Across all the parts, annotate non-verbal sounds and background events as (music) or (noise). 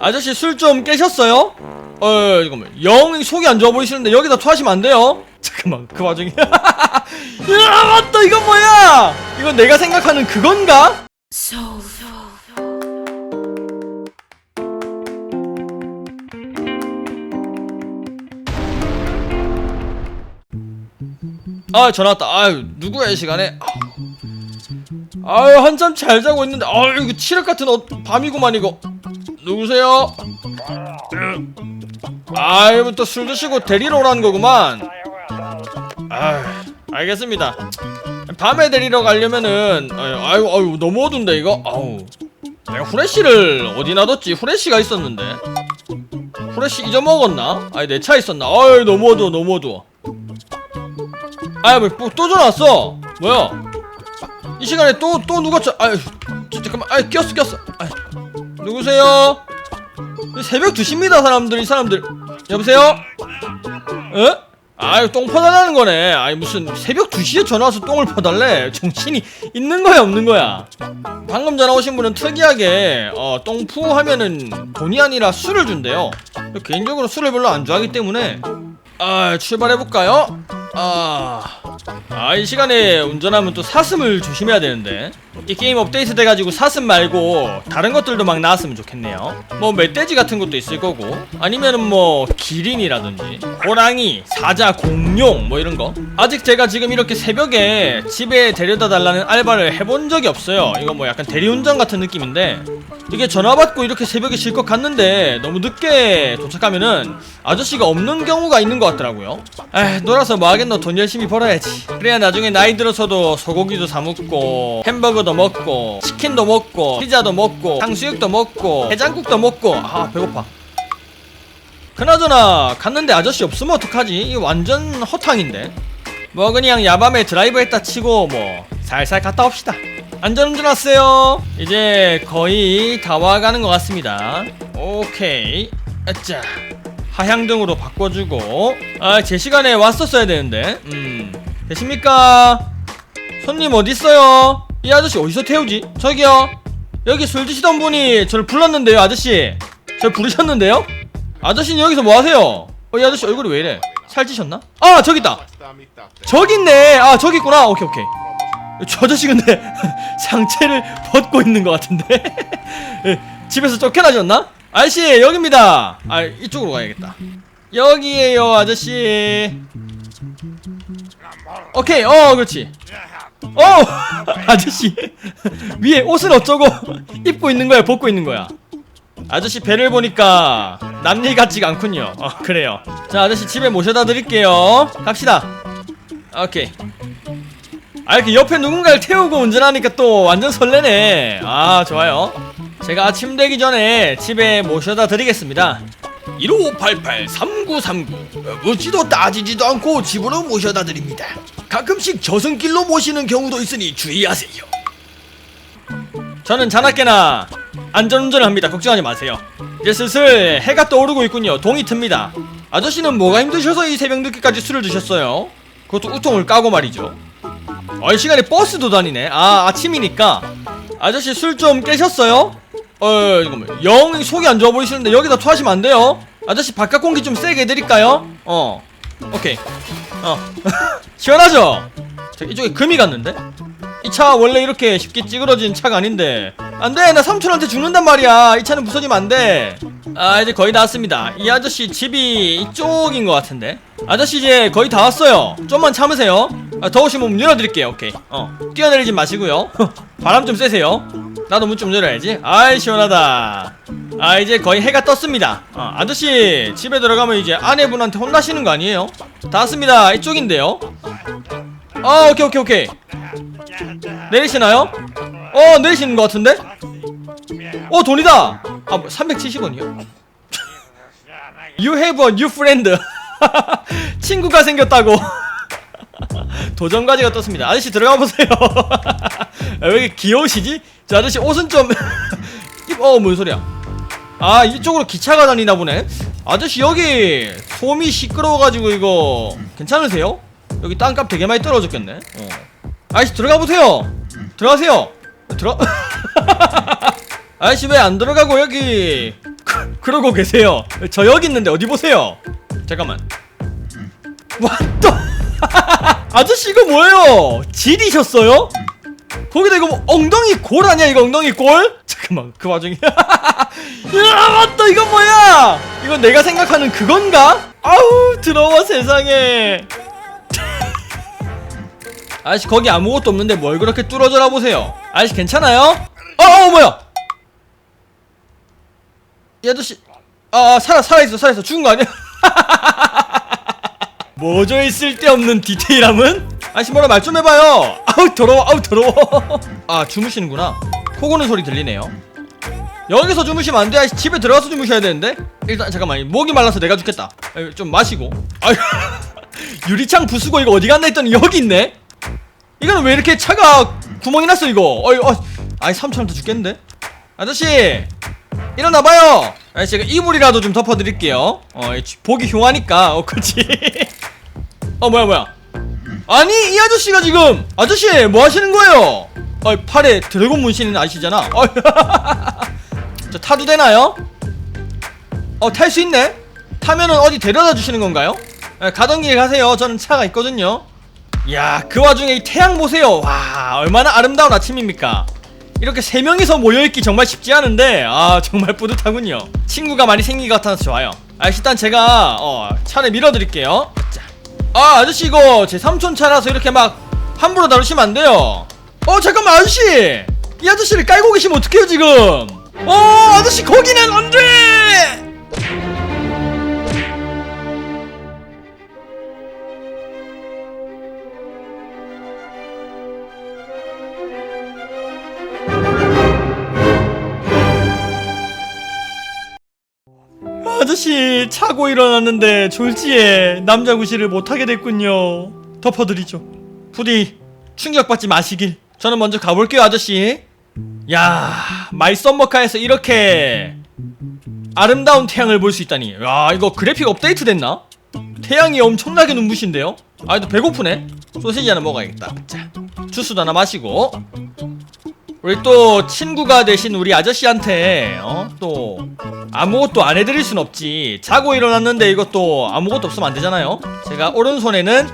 아저씨 술 좀 깨셨어요? 어 잠깐만. 영 속이 안 좋아 보이시는데 여기다 토하시면 안 돼요? (laughs) 잠깐만 그 와중에. (laughs) 야 맞다 이건 뭐야? 이건 내가 생각하는 그건가? So, 아 전화 왔다. 아유 누구야 이 시간에? 아유 한참 잘 자고 있는데. 아유 이거 칠흑 같은 어, 밤이구만 이거 누구세요? 아유 또술 드시고 데리러 오라는 거구만. 아유 알겠습니다. 밤에 데리러 가려면은 아유 아유, 너무 어두운데 이거? 아우. 내가 후레쉬를 어디 놔뒀지? 후레쉬가 있었는데. 후레쉬 잊어먹었나? 아니 내 차에 있었나? 아유 너무 어두워 너무 어두워. 아야 뭐또 전화 왔어. 뭐야? 이 시간에 또 또 누가 저 아유 저, 잠깐만. 아유 꼈어 꼈어. 아유 누구세요? 새벽 2시입니다 사람들 이 사람들. 여보세요? 에? 아유 똥 퍼달라는 거네. 아이 무슨 새벽 2시에 전화 와서 똥을 퍼달래? 정신이 있는 거야 없는 거야? 방금 전화 오신 분은 특이하게 어, 똥푸 하면은 돈이 아니라 술을 준대요. 개인적으로 술을 별로 안 좋아하기 때문에. 아 출발해볼까요? 아... 아, 이 시간에 운전하면 또 사슴을 조심해야 되는데 이 게임 업데이트 돼가지고 사슴 말고 다른 것들도 막 나왔으면 좋겠네요 뭐 멧돼지 같은 것도 있을 거고 아니면은 뭐 기린이라든지 호랑이, 사자, 공룡 뭐 이런 거 아직 제가 지금 이렇게 새벽에 집에 데려다 달라는 알바를 해본 적이 없어요 이거 뭐 약간 대리운전 같은 느낌인데 이게 전화 받고 이렇게 새벽에 실컷 갔는데 너무 늦게 도착하면은 아저씨가 없는 경우가 있는 것 같더라고요. 에 놀아서 뭐 하겠노 돈 열심히 벌어야지. 그래야 나중에 나이 들어서도 소고기도 사 먹고 햄버거 도 먹고 치킨도 먹고 피자도 먹고 탕수육도 먹고 해장국도 먹고 아 배고파. 그나저나 갔는데 아저씨 없으면 어떡하지? 이 완전 허탕인데. 뭐 그냥 야밤에 드라이브 했다 치고 뭐 살살 갔다 옵시다. 안전운전 하세요. 이제 거의 다 와가는 것 같습니다. 오케이. 아짜. 하향등으로 바꿔주고. 아, 제 시간에 왔었어야 되는데. 음. 되십니까? 손님 어딨어요? 이 아저씨 어디서 태우지? 저기요. 여기 술 드시던 분이 저를 불렀는데요, 아저씨. 저를 부르셨는데요? 아저씨는 여기서 뭐 하세요? 어, 이 아저씨 얼굴이 왜 이래? 살찌셨나? 아, 저기 있다. 저기 있네. 아, 저기 있구나. 오케이, 오케이. 저 아저씨 근데 (laughs) 상체를 벗고 있는 것 같은데 (laughs) 예, 집에서 쫓겨나셨나? 아저씨 여기입니다 아 이쪽으로 가야겠다 여기에요 아저씨 오케이 어 그렇지 어! (laughs) 아저씨 위에 옷은 어쩌고 입고 있는 거야 벗고 있는 거야? 아저씨 배를 보니까 남일 같지가 않군요. 어 그래요. 자 아저씨 집에 모셔다 드릴게요. 갑시다. 오케이. 아 이렇게 옆에 누군가를 태우고 운전하니까 또 완전 설레네. 아 좋아요. 제가 아침 되기 전에 집에 모셔다 드리겠습니다. 1588-3939 묻지도 따지지도 않고 집으로 모셔다 드립니다 가끔씩 저승길로 모시는 경우도 있으니 주의하세요 저는 자나깨나 안전운전을 합니다 걱정하지 마세요 이제 슬슬 해가 떠오르고 있군요 동이 틉니다 아저씨는 뭐가 힘드셔서 이 새벽 늦게까지 술을 드셨어요 그것도 우통을 까고 말이죠 어, 이 시간에 버스도 다니네. 아, 아침이니까. 아저씨 술 좀 깨셨어요? 어, 잠깐만. 영 속이 안 좋아 보이시는데 여기다 토하시면 안 돼요. 아저씨 바깥 공기 좀 세게 해드릴까요? 어. 오케이. 어. (laughs) 시원하죠? 저 이쪽에 금이 갔는데? 이 차 원래 이렇게 쉽게 찌그러진 차가 아닌데. 안 돼! 나 삼촌한테 죽는단 말이야! 이 차는 부서지면 안 돼! 아, 이제 거의 다 왔습니다. 이 아저씨 집이 이쪽인 것 같은데? 아저씨 이제 거의 다 왔어요. 좀만 참으세요. 아, 더우시면 문 열어드릴게요. 오케이. 어. 뛰어내리지 마시고요. (laughs) 바람 좀 쐬세요. 나도 문 좀 열어야지. 아이, 시원하다. 아, 이제 거의 해가 떴습니다. 어, 아저씨, 집에 들어가면 이제 아내분한테 혼나시는 거 아니에요? 다 왔습니다. 이쪽인데요. 아, 오케이, 오케이, 오케이. 내리시나요? 어, 내리시는 것 같은데? 어, 돈이다! 아, 뭐, 370원이요? (laughs) You have a. (laughs) 친구가 생겼다고. (laughs) 도전 과제가 떴습니다. 아저씨 들어가 보세요. 왜 이렇게 귀여우시지? 저 아저씨 (laughs) 입- 어, 뭔 소리야? 아, 이쪽으로 기차가 다니나 보네. 아저씨 여기 솜이 시끄러워가지고 이거 괜찮으세요? 여기 땅값 되게 많이 떨어졌겠네. 어. 아저씨 들어가 보세요. 들어가세요. 들어. (laughs) 아저씨 왜 안 들어가고 여기 그러고 계세요 저 여기 있는데 어디 보세요 잠깐만 와또 (laughs) 아저씨 이거 뭐예요 질이셨어요? 거기다 이거 뭐 엉덩이 골 아니야 이거 엉덩이 골? 잠깐만 그 와중에 (laughs) 야 맞다 이거 뭐야 이건 내가 생각하는 그건가? 아우 더러워 세상에 (laughs) 아저씨 거기 아무것도 없는데 뭘 그렇게 뚫어져라 보세요 아저씨 괜찮아요? 어, 어 뭐야 이 아저씨 아 살아 살아있어 살아있어 죽은 거 아니야? (laughs) 뭐죠 이 쓸데없는 디테일함은? 아저씨 뭐라 말 좀 해봐요. 아우 더러워 아우 더러워. 아 주무시는구나. 코 고는 소리 들리네요. 여기서 주무시면 안돼. 아저씨 집에 들어가서 주무셔야 되는데? 일단 잠깐만 목이 말라서 내가 죽겠다. 아, 좀 마시고. 아유 (laughs) 유리창 부수고 이거 어디 갔나 했더니 여기 있네? 이거는 왜 이렇게 차가 구멍이 났어 이거? 어이 어 아이 삼촌한테 죽겠는데? 아저씨 일어나봐요. 아저씨가 이불이라도 좀 덮어드릴게요. 어 이- 보기 흉하니까. 어 그치 (laughs) 어 뭐야 뭐야 아니 이 아저씨가 지금 아저씨 뭐 하시는 거예요 어 팔에 드래곤 문신 아시잖아 어, (laughs) 저 타도 되나요? 어 탈 수 있네 타면은 어디 데려다 주시는 건가요? 예, 가던 길 가세요 저는 차가 있거든요 야, 그 와중에 이 태양 보세요. 와, 얼마나 아름다운 아침입니까? 이렇게 세 명이서 모여있기 정말 쉽지 않은데, 아, 정말 뿌듯하군요. 친구가 많이 생긴 것 같아서 좋아요. 아, 일단 제가, 어, 차를 밀어드릴게요. 자. 아, 아저씨, 이거 제 삼촌 차라서 이렇게 막 함부로 다루시면 안 돼요. 어, 잠깐만, 아저씨! 이 아저씨를 깔고 계시면 어떡해요, 지금? 어, 아저씨, 거기는 안 돼! 아저씨 차고 일어났는데 졸지에 남자 구실을 못하게 됐군요. 덮어드리죠. 부디 충격받지 마시길. 저는 먼저 가볼게요 아저씨. 야 마이 썸머카에서 이렇게 아름다운 태양을 볼 수 있다니. 야 이거 그래픽 업데이트 됐나? 태양이 엄청나게 눈부신데요? 아또 배고프네. 소시지 하나 먹어야겠다. 자 주스도 하나 마시고 우리 또 친구가 되신 우리 아저씨한테 어? 또 아무것도 안 해드릴 순 없지. 자고 일어났는데 이것도 아무것도 없으면 안 되잖아요. 제가 오른손에는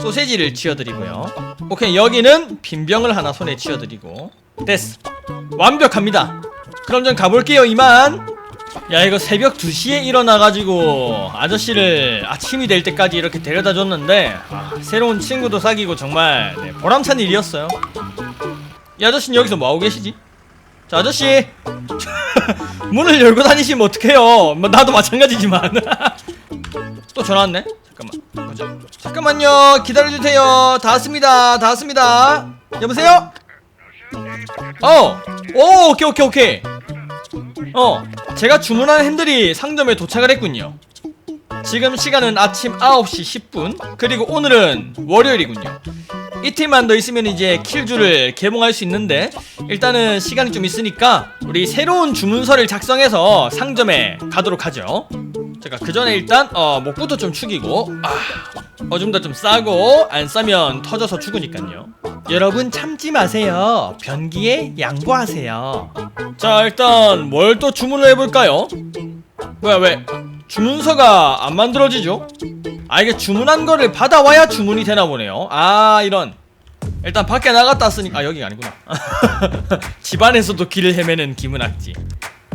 소세지를 쥐어드리고요. 오케이 여기는 빈병을 하나 손에 쥐어드리고. 됐어. 완벽합니다. 그럼 전 가볼게요 이만. 야 이거 새벽 2시에 일어나가지고 아저씨를 아침이 될 때까지 이렇게 데려다 줬는데 아, 새로운 친구도 사귀고 정말 네, 보람찬 일이었어요 이 아저씨는 여기서 뭐하고 계시지? 자 아저씨. (laughs) 문을 열고 다니시면 어떡해요? 뭐 나도 마찬가지지만. (laughs) 또 전화 왔네? 잠깐만. 보자 잠깐만요. 기다려주세요. 다 왔습니다. 다 왔습니다. 여보세요? 어 오 오케이 오케이 오케이. 어 제가 주문한 핸들이 상점에 도착을 했군요. 지금 시간은 아침 9시 10분. 그리고 오늘은 월요일이군요 이틀만 더 있으면 이제 킬주를 개봉할 수 있는데 일단은 시간이 좀 있으니까 우리 새로운 주문서를 작성해서 상점에 가도록 하죠. 제가 그 전에 일단 어 목부터 좀 축이고 아 어좀 더 좀 싸고 안 싸면 터져서 죽으니까요. 여러분 참지 마세요. 변기에 양보하세요. 자 일단 뭘 또 주문을 해볼까요? 뭐야 왜 주문서가 안 만들어지죠? 아 이게 주문한 거를 받아와야 주문이 되나 보네요. 아 이런. 일단 밖에 나갔다 왔으니까 아 여기가 아니구나. (laughs) 집안에서도 길을 헤매는 김은학지.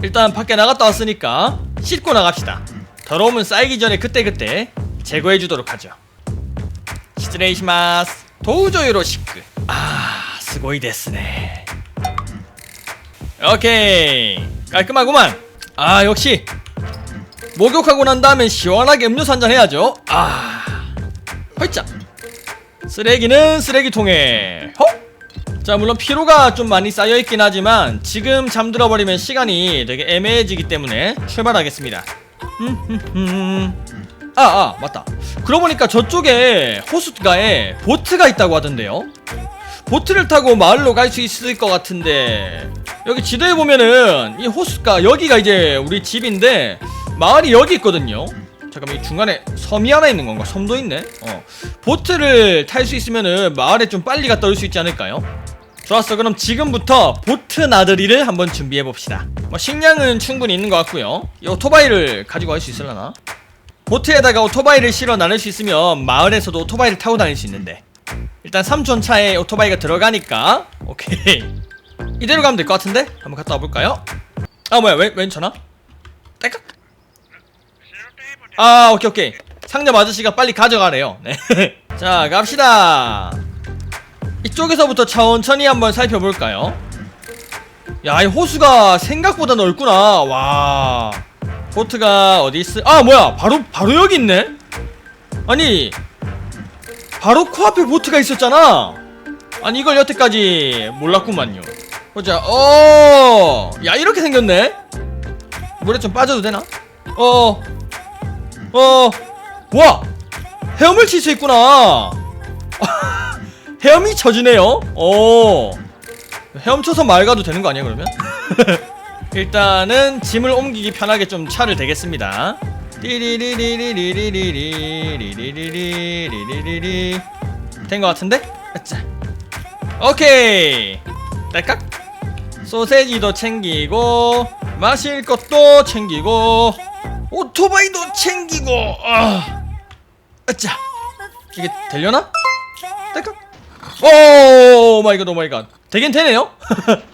일단 밖에 나갔다 왔으니까 씻고 나갑시다. 더러움은 쌓이기 전에 그때그때 제거해 주도록 하죠. 시즈레이시마스. 도우조이로 시크. 아 스고이 데스네. 오케이. 깔끔하구만. 아 역시 목욕하고 난 다음엔 시원하게 음료수 한잔 해야죠. 아, 헐짜. 쓰레기는 쓰레기통에. 헉. 자, 물론 피로가 좀 많이 쌓여 있긴 하지만 지금 잠들어 버리면 시간이 되게 애매해지기 때문에 출발하겠습니다. 아, 아, 맞다. 그러고 보니까 저쪽에 호숫가에 보트가 있다고 하던데요. 보트를 타고 마을로 갈 수 있을 것 같은데 여기 지도에 보면은 이 호숫가 여기가 이제 우리 집인데 마을이 여기 있거든요. 잠깐만 이 중간에 섬이 하나 있는 건가? 섬도 있네. 어. 보트를 탈 수 있으면은 마을에 좀 빨리 갔다 올 수 있지 않을까요? 좋았어 그럼 지금부터 보트 나들이를 한번 준비해 봅시다 뭐 식량은 충분히 있는 것 같고요 이 오토바이를 가지고 갈 수 있을라나? 보트에다가 오토바이를 실어 나를 수 있으면 마을에서도 오토바이를 타고 다닐 수 있는데 일단 3촌 차에 오토바이가 들어가니까 오케이 (laughs) 이대로 가면 될 것 같은데? 한번 갔다 와볼까요? 아 뭐야 왼, 왼 전화? 딸깍 아 오케이 오케이 상점 아저씨가 빨리 가져가래요 네. (laughs) 자 갑시다 이쪽에서부터 천천히 한번 살펴볼까요? 야, 이 호수가 생각보다 넓구나. 와. 보트가 어디 있어? 아, 뭐야? 바로 바로 여기 있네. 아니, 바로 코앞에 보트가 있었잖아. 아니, 이걸 여태까지 몰랐구만요. 보자. 어, 야, 이렇게 생겼네. 물에 좀 빠져도 되나? 어, 어, 와, 헤엄을 칠 수 있구나. (laughs) 헤엄이 쳐지네요. 오. 헤엄쳐서 말 가도 되는 거 아니야 그러면? (laughs) 일단은 짐을 옮기기 편하게 좀 차를 대겠습니다. 띠리리리리리리리리리리리리리리리 된거 같은데? 아짜. 오케이. 딸깍. 소세지도 챙기고 마실 것도 챙기고 오토바이도 챙기고 아. 아짜. 이게 되려나? 딸깍. 오 마이 갓, 오 마이 갓. 되긴 되네요. (laughs)